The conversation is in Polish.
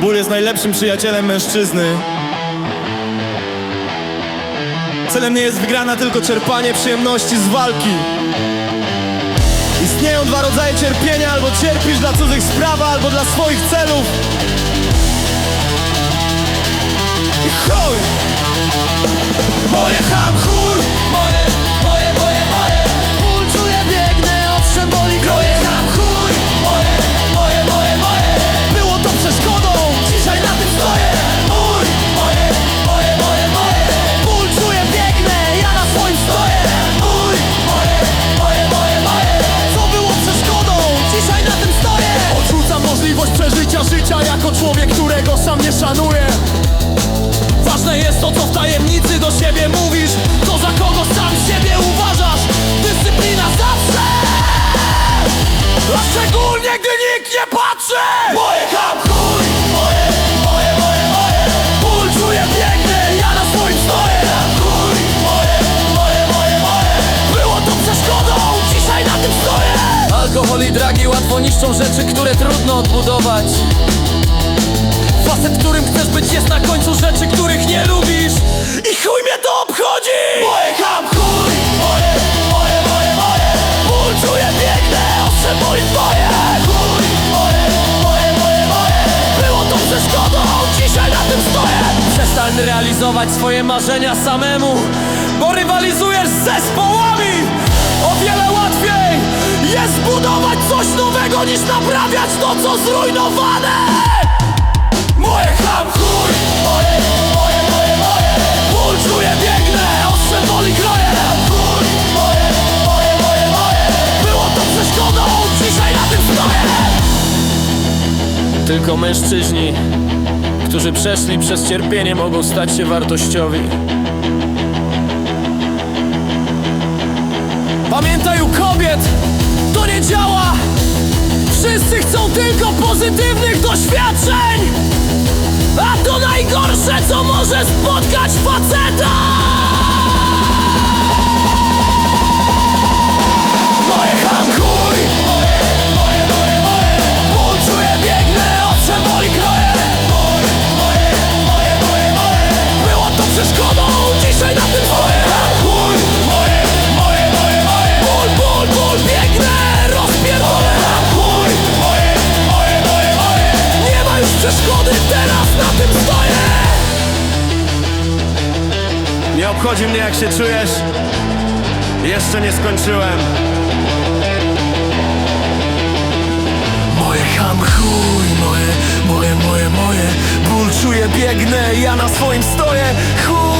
Ból jest najlepszym przyjacielem mężczyzny. Celem nie jest wygrana, tylko czerpanie przyjemności z walki. Istnieją dwa rodzaje cierpienia, albo cierpisz dla cudzych spraw, albo dla swoich celów. I chuj! Nie szanuję. Ważne jest to, co w tajemnicy do siebie mówisz. To za kogo sam siebie uważasz. Dyscyplina zawsze! A szczególnie, gdy nikt nie patrzy! Pojechałem chuj! Moje, moje, moje, moje! Ból czuję, biegnę, ja na swoim stoję. Chuj! Moje, moje, moje, moje! Było to przeszkodą, dzisiaj na tym stoję. Alkohol i dragi łatwo niszczą rzeczy, które trudno odbudować Facet, którym chcesz być jest na końcu rzeczy, których nie lubisz. I chuj mnie to obchodzi! Pojechałem chuj! Moje, moje, moje, moje. Ból czuję, biegnę, ostrze boli twoje. Chuj! Moje, moje, moje, moje. Było to przeszkodą, dzisiaj na tym stoję. Przestań realizować swoje marzenia samemu Bo rywalizujesz z zespołami. O wiele łatwiej jest zbudować coś nowego Niż naprawiać to, co zrujnowane Tylko mężczyźni, którzy przeszli przez cierpienie, mogą stać się wartościowi. Pamiętaj u kobiet, to nie działa. Wszyscy chcą tylko pozytywnych doświadczeń. A to najgorsze, co może spotkać faceta teraz na tym stoję. Nie obchodzi mnie jak się czujesz. Jeszcze nie skończyłem. Moje ham chuj, moje, moje, moje, moje. Ból czuję, biegnę, ja na swoim stoję. Chuj